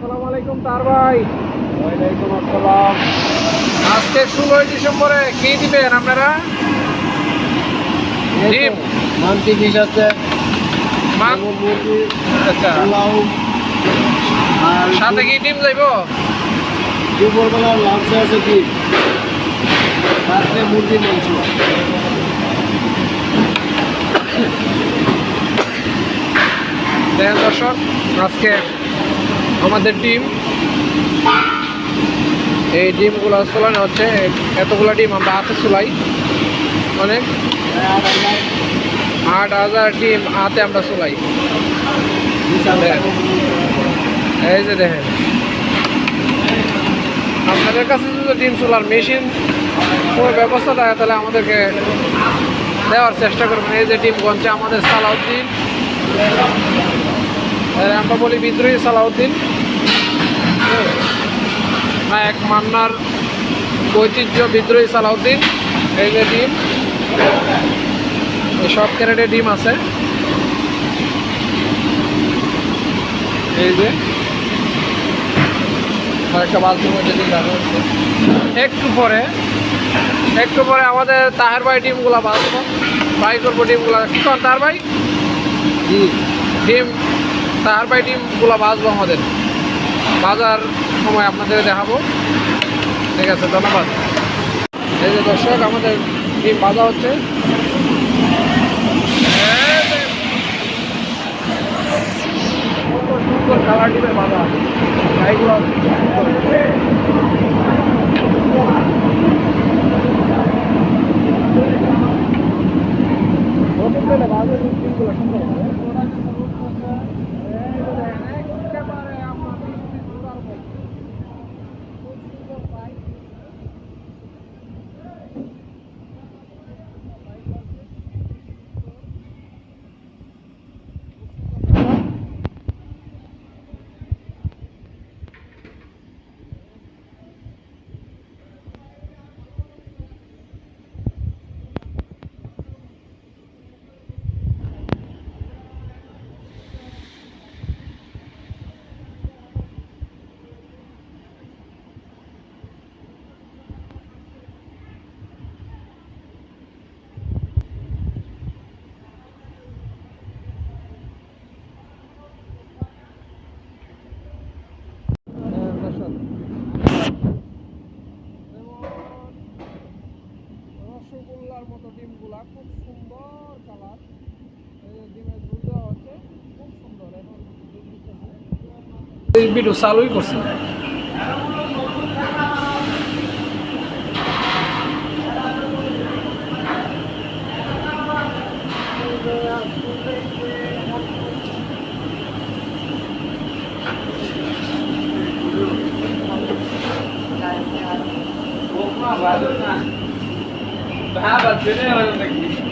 আসসালামু আলাইকুম তার ভাই। ওয়ালাইকুম আসসালাম। আজকে ষোলোই ডিসেম্বরে কি দিবেন আপনারা? ডিম। মান্তি ফিস আছে মাছ এবং মুরগি আচ্ছা। সাথে কি ডিম যাইব? দুপুরবেলা লাঞ্চে আছে কি রাত্রে মুরগির মাংস। দেখেন দর্শক আজকে আমাদের ডিম এই ডিমগুলো চলানো হচ্ছে। এতগুলো ডিম আমরা হাতে চলাই অনেক। আট হাজার ডিম হাতে আমরা চলাই এই যে দেখেন। আপনাদের কাছে যদি ডিম চুলার মেশিন কোনো ব্যবস্থা থাকে, তাহলে আমাদেরকে দেওয়ার চেষ্টা করবেন। এই যে ডিম গঞ্চে আমাদের সালাউদ্দিন। আমরা বলি বিদ্রোহী সালাউদ্দিন। না এক মান্নার ঐতিহ্য বিদ্রোহী সালাউদ্দিন এই যে ডিম এই সব ক্যারেটে ডিম আছে। এই যে। একটা বালতির মধ্যে ডিম রাখা হচ্ছে। একটু পরে একটু পরে আমাদের তাহের ভাই ডিমগুলা বাঁচবো ফ্রাই করব ডিমগুলা তার ভাই? ডিম তাহার ভাই ডিমগুলো বাজবো আমাদের। বাজার সময় আপনাদের দেখাবো। ঠিক আছে, ধন্যবাদ। এই যে দর্শক, আমাদের ডিম বাজা হচ্ছে। সুন্দর কালার ডিমের বাজা এইগুলো নতুন তেলে বাজে ডিমগুলো সুন্দর হবে। একেবারে আমরা বৃষ্টি জোড়ার মতো। খুব সুন্দর পাই। হ্যাঁ, দর্শক। যেমন রসগোল্লার মতো ডিমগুলা খুব সুন্দর কালার। এই যে ডিমের ঝুল দেওয়া হচ্ছে খুব সুন্দর। এখন এই ভিডিও চালুই করছে ভালো না জেনে নাকি।